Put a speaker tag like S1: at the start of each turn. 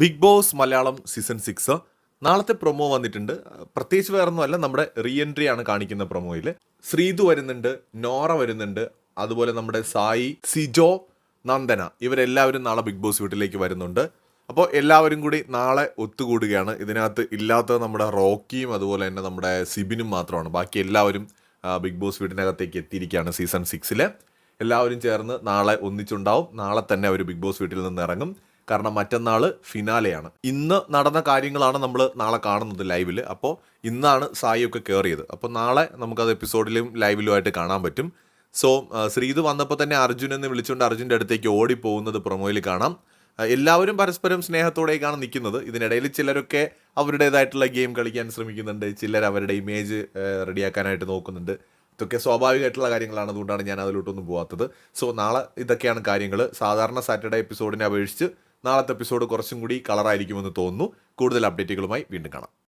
S1: Big boss Malayalam season six നാളത്തെ promo വന്നിട്ടുണ്ട്. പ്രത്യേകിച്ച് വേറൊന്നുമല്ല നമ്മുടെ റീ എൻട്രി ആണ് കാണിക്കുന്ന പ്രൊമോയിൽ ശ്രീതു വരുന്നുണ്ട് നോറ വരുന്നുണ്ട് അതുപോലെ നമ്മുടെ സായി സിജോ നന്ദന ഇവരെല്ലാവരും നാളെ ബിഗ് ബോസ് വീട്ടിലേക്ക് വരുന്നുണ്ട്. അപ്പോൾ എല്ലാവരും കൂടി നാളെ ഒത്തുകൂടുകയാണ്. ഇതിനകത്ത് ഇല്ലാത്ത നമ്മുടെ റോക്കിയും അതുപോലെ തന്നെ നമ്മുടെ സിബിനും മാത്രമാണ്. ബാക്കി എല്ലാവരും ബിഗ് ബോസ് വീട്ടിനകത്തേക്ക് എത്തിയിരിക്കുകയാണ് സീസൺ സിക്സിൽ എല്ലാവരും ചേർന്ന് നാളെ ഒന്നിച്ചുണ്ടാവും. നാളെ തന്നെ അവർ ബിഗ് ബോസ് വീട്ടിൽ നിന്ന് ഇറങ്ങും. കാരണം മറ്റന്നാൾ ഫിനാലെയാണ്. ഇന്ന് നടന്ന കാര്യങ്ങളാണ് നമ്മൾ നാളെ കാണുന്നത് ലൈവിൽ അപ്പോൾ ഇന്നാണ് സായിയൊക്കെ കയറിയത് അപ്പോൾ നാളെ നമുക്കത് എപ്പിസോഡിലും ലൈവിലുമായിട്ട് കാണാൻ പറ്റും. സോ ശ്രീത് വന്നപ്പോൾ തന്നെ അർജുൻ എന്ന് വിളിച്ചുകൊണ്ട് അർജുന്റെ അടുത്തേക്ക് ഓടിപ്പോകുന്നത് പ്രൊമോയിൽ കാണാം. എല്ലാവരും പരസ്പരം സ്നേഹത്തോടെയൊക്കെയാണ് നിൽക്കുന്നത്. ഇതിനിടയിൽ ചിലരൊക്കെ അവരുടേതായിട്ടുള്ള ഗെയിം കളിക്കാൻ ശ്രമിക്കുന്നുണ്ട്. ചിലർ അവരുടെ ഇമേജ് റെഡിയാക്കാനായിട്ട് നോക്കുന്നുണ്ട്. ഇതൊക്കെ സ്വാഭാവികമായിട്ടുള്ള കാര്യങ്ങളാണ്. അതുകൊണ്ടാണ് ഞാൻ അതിലോട്ടൊന്നും പോകാത്തത് സോ നാളെ ഇതൊക്കെയാണ് കാര്യങ്ങൾ സാധാരണ സാറ്റർഡേ എപ്പിസോഡിനെ അപേക്ഷിച്ച് നാളത്തെ എപ്പിസോഡ് കുറച്ചും കൂടി കളറായിരിക്കുമെന്ന് തോന്നുന്നു. കൂടുതൽ അപ്ഡേറ്റുകളുമായി വീണ്ടും കാണാം.